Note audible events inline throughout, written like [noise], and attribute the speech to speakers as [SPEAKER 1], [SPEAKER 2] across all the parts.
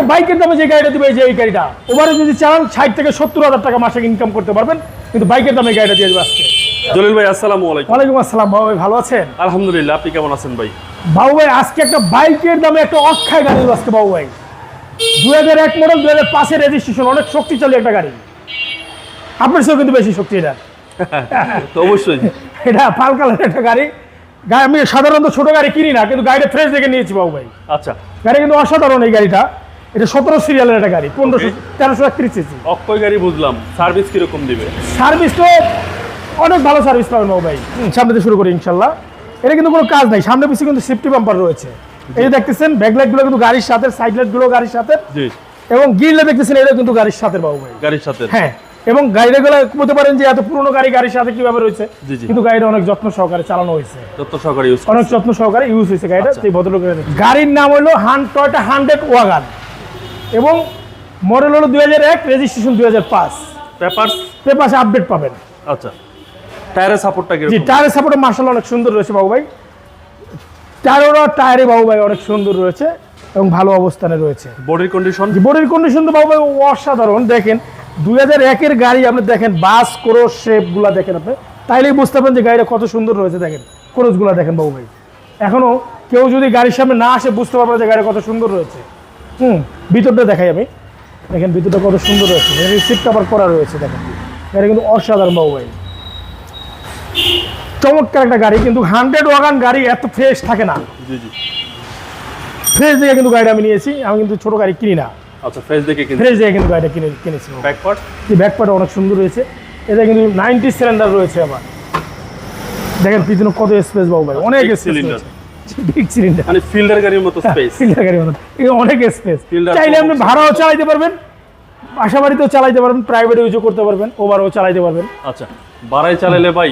[SPEAKER 1] আজকে বাইকের দামে যে গাড়িটা দিবে যে এই গাড়িটা। ওভারে যদি চান ষাট থেকে সত্তর হাজার টাকা মাসে ইনকাম করতে পারবেন কিন্তু বাইকের দামে গাড়িটা দিয়ে দেবে আজকে।
[SPEAKER 2] জলিল ভাই আসসালামু আলাইকুম।
[SPEAKER 1] ওয়ালাইকুম আসসালাম বাবু ভাই ভালো আছেন?
[SPEAKER 2] আলহামদুলিল্লাহ আপনি কেমন আছেন ভাই?
[SPEAKER 1] বাবু ভাই আজকে একটা বাইকের দামে একটা অক্ষয় গাড়ি আজকে বাবু ভাই। দু হাজার এক মডেল দু হাজার পাঁচের রেজিস্ট্রেশন অনেক শক্তিশালী একটা গাড়ি। আপনার সঙ্গে কিন্তু বেশি শক্তি এটা।
[SPEAKER 2] তো অবশ্যই। [laughs]
[SPEAKER 1] এটা পাল কালারের একটা গাড়ি। গাড়ি আমি সাধারণত ছোট গাড়ি কিনি না কিন্তু গাড়িটা ফ্রেশ দেখে নিয়েছি বাবু ভাই।
[SPEAKER 2] আচ্ছা।
[SPEAKER 1] গাড়ি কিন্তু অসাধারণ এই গাড়িটা। এটা সতেরো সিরিয়ালের একটা গাড়ি পনেরোশো. তেরোশো একত্রিশ সিসি
[SPEAKER 2] অক্ষয় গাড়ি বুঝলাম। সার্ভিস কীরকম দিবে?
[SPEAKER 1] সার্ভিস তো অনেক ভালো সার্ভিস পাবেন বাবু ভাই। সামনে শুরু করি ইনশাল্লাহ। এটা কিন্তু কোনো কাজ নাই সামনে পিছিয়ে কিন্তু সেফটি বাম্পার রয়েছে। এই দেখতেছেন কিন্তু গাড়ির সাথে সাইড লাইটগুলো গাড়ির সাথে। এবং গিরলে দেখতেছেন এটা কিন্তু গাড়ির সাথে বাবু ভাই।
[SPEAKER 2] গাড়ির সাথে।
[SPEAKER 1] হ্যাঁ এবং গাড়িগুলো বলতে পারেন যে এত পুরনো গাড়ি গাড়ির সাথে কীভাবে রয়েছে। কিন্তু গাড়িটা অনেক যত্ন সহকারে চালানো হয়েছে।
[SPEAKER 2] তথ্য সহকারে ইউজ
[SPEAKER 1] অনেক যত্ন সহকারে ইউজ হয়েছে গাড়িটা
[SPEAKER 2] আচ্ছা।
[SPEAKER 1] সেই ভদ্রলোকের গাড়ির নাম হলো হান টয়টা হান্ড্রেড ওয়াগান এবং মডেল হলো দুই হাজার এক রেজিস্ট্রেশন দুই হাজার পাঁচ।
[SPEAKER 2] পেপারস
[SPEAKER 1] আপডেট পাবেন।
[SPEAKER 2] আচ্ছা। টায়ারের সাপোর্টটা
[SPEAKER 1] জি টায়ারের সাপোর্ট মার্শাল অনেক সুন্দর রয়েছে বাবু ভাই। টায়ারেরও টায়ারে বাবু ভাই অনেক সুন্দর রয়েছে এবং ভালো অবস্থানে রয়েছে।
[SPEAKER 2] বডির কন্ডিশন
[SPEAKER 1] বডির কন্ডিশন তো বাবু ভাই অসাধারণ। দেখেন দুই হাজার একের গাড়ি আপনি দেখেন বাস ক্রোশ শেপগুলো দেখেন আপনি। তাইলেই বুঝতে পারেন যে গাড়িটা কত সুন্দর রয়েছে দেখেন। ক্রোশগুলো দেখেন বাবু ভাই। এখনও কেউ যদি গাড়ির সামনে না আসে বুঝতে পারবে যে গাড়ি কত সুন্দর রয়েছে। হুম ভিতরটা দেখাই আমি। দেখেন ভিতরটা কত সুন্দর রয়েছে সিট কাভার করা রয়েছে দেখেন। গাড়ি কিন্তু অসাধারণ মোবাইল চমৎকার একটা গাড়ি কিন্তু হান্ড্রেড ওয়াগান গাড়ি এত ফ্রেশ থাকে না। ফ্রেশ দিয়ে কিন্তু গাড়িটা আমি নিয়েছি। আমি কিন্তু ছোট গাড়ি কিনি না।
[SPEAKER 2] আচ্ছা ফেস দেখে
[SPEAKER 1] ফ্রেশ কিন্তু গাড়িটা কিনে কিনেছি অনেক সুন্দর রয়েছে এটা কিন্তু নাইনটি সিলিন্ডার রয়েছে আবার। দেখেন পিছনে কত স্পেস বাবু ভাই অনেক স্পেস। বিগ সিলিন্ডার
[SPEAKER 2] মানে ফিল্ডার গাড়ির মতো স্পেস
[SPEAKER 1] ফিল্ডার গাড়ি মতো। এই অনেক স্পেস চাইলে আপনি ভাড়াও পারবেন বাসা বাড়িতেও চালাইতে পারবেন প্রাইভেট ইউজও করতে পারবেন ওভারও পারবেন।
[SPEAKER 2] আচ্ছা ভাই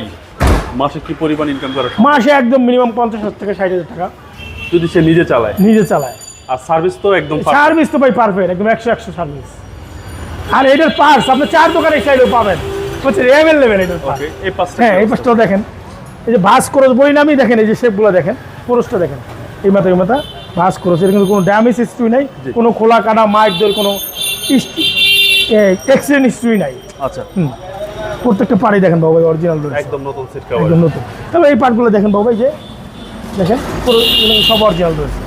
[SPEAKER 2] মাসে কি পরিমাণ ইনকাম করা
[SPEAKER 1] মাসে একদম মিনিমাম পঞ্চাশ থেকে ষাট হাজার টাকা।
[SPEAKER 2] যদি সে নিজে চালায়?
[SPEAKER 1] নিজে চালায়।
[SPEAKER 2] আর সার্ভিস তো একদম
[SPEAKER 1] সার্ভিস তো ভাই পারফেক্ট একদম একশো একশো সার্ভিস আর এটার পার্স আপনি চার দোকানে চাইলেও পাবেন। হচ্ছে অ্যাভেলেবেল এটার পার্স হ্যাঁ এই পাশটাও দেখেন। এই যে বাস ক্রস বলি নামই দেখেন এই যে শেপগুলো দেখেন। ক্রসটা দেখেন। এই মাথা এই মাথা বাস ক্রস এর কিন্তু কোনো ড্যামেজ হিস্ট্রি নাই কোনো খোলা কাটা মাইক দর কোনো অ্যাক্সিডেন্ট হিস্ট্রি নাই।
[SPEAKER 2] আচ্ছা।
[SPEAKER 1] হুম। প্রত্যেকটা পাড়ি দেখেন বাবু অরিজিনাল
[SPEAKER 2] একদম নতুন সিট কভার
[SPEAKER 1] একদম নতুন। তবে এই পার্টগুলো দেখেন বাবু এই যে দেখেন পুরো সব অরিজিনাল রয়েছে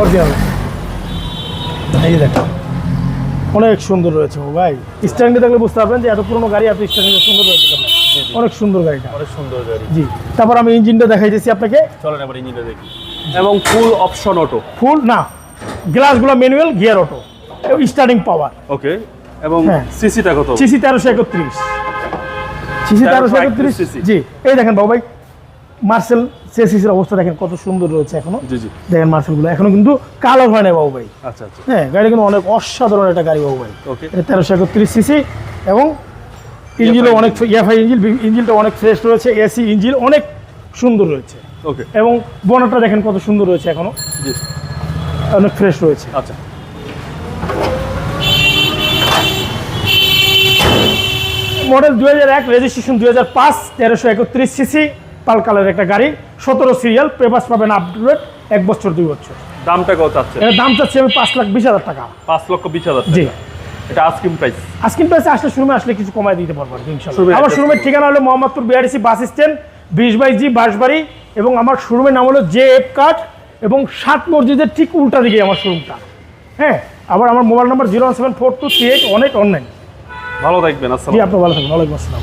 [SPEAKER 1] অরিজিনাল এই দেখেন অনেক সুন্দর রয়েছে ভাই। স্ট্যান্ডে দেখলে বুঝতে পারবেন যে এত পুরোনো গাড়ি এত স্ট্যান্ডে সুন্দর রয়েছে। অনেক সুন্দর গাড়িটা।
[SPEAKER 2] অনেক সুন্দর গাড়ি।
[SPEAKER 1] জি। তারপর আমি ইঞ্জিনটা দেখাইতেছি আপনাকে।
[SPEAKER 2] চলেন এবার ইঞ্জিনটা দেখি। এবং ফুল অপশন অটো
[SPEAKER 1] ফুল না গ্লাসগুলো manual gear auto starting power
[SPEAKER 2] okay এবং
[SPEAKER 1] হ্যাঁ।
[SPEAKER 2] সিসিটা কত?
[SPEAKER 1] সিসি তেরোশো একত্রিশ। সিসি তেরোশো একত্রিশ
[SPEAKER 2] 1331
[SPEAKER 1] জি। এই দেখেন বাবু ভাই মার্সেল সিসির অবস্থা দেখেন কত সুন্দর রয়েছে এখনও।
[SPEAKER 2] জি জি।
[SPEAKER 1] দেখেন মার্সেলগুলো এখনও কিন্তু কালার হয় না বাবু ভাই।
[SPEAKER 2] আচ্ছা আচ্ছা।
[SPEAKER 1] হ্যাঁ গাড়ি কিন্তু অনেক অসাধারণ একটা গাড়ি বাবু ভাই।
[SPEAKER 2] ওকে
[SPEAKER 1] এটা তেরোশো একত্রিশ সিসি এবং ইঞ্জিনও অনেক ইএফআই ইঞ্জিন ইঞ্জিনটা অনেক ফ্রেশ রয়েছে এসি ইঞ্জিন অনেক সুন্দর রয়েছে।
[SPEAKER 2] ওকে।
[SPEAKER 1] এবং বনারটা দেখেন কত সুন্দর রয়েছে এখনও।
[SPEAKER 2] জি।
[SPEAKER 1] অনেক ফ্রেশ রয়েছে।
[SPEAKER 2] আচ্ছা।
[SPEAKER 1] মডেল দুই হাজার এক রেজিস্ট্রেশন দুই হাজার পাঁচ তেরোশো একত্রিশ সিসি পাল কালারের একটা গাড়ি। সতেরো সিরিয়াল পেপাস পাবেন আপডেট এক বছর দুই বছর।
[SPEAKER 2] দামটা কত আছে
[SPEAKER 1] দাম চাচ্ছি আমি পাঁচ লাখ বিশ হাজার টাকা।
[SPEAKER 2] পাঁচ লক্ষ বিশ হাজার
[SPEAKER 1] জি।
[SPEAKER 2] এটা আস্কিং প্রাইস
[SPEAKER 1] আজকিন প্রাইসে আসলে শোরুমে আসলে কিছু কমায় দিতে পারব আর ইনশাল্লাহ। আমার শোরুমের ঠিকানা হলো মোহাম্মদপুর বিআরসি বাস স্ট্যান্ড বিশ বাই জি বাঁশবাড়ি এবং আমার শোরুমের নাম হলো জে এফ কাট এবং সাত মসজিদের ঠিক উল্টা দিকে আমার শোরুমটা হ্যাঁ আবার আমার mobile number zero one seven four two three eight অনেক অনলাইন
[SPEAKER 2] ভালো থাকবেন
[SPEAKER 1] জি
[SPEAKER 2] আসসালাম
[SPEAKER 1] আপনি ভালো থাকবেন ওয়ালাইকুম আসসালাম।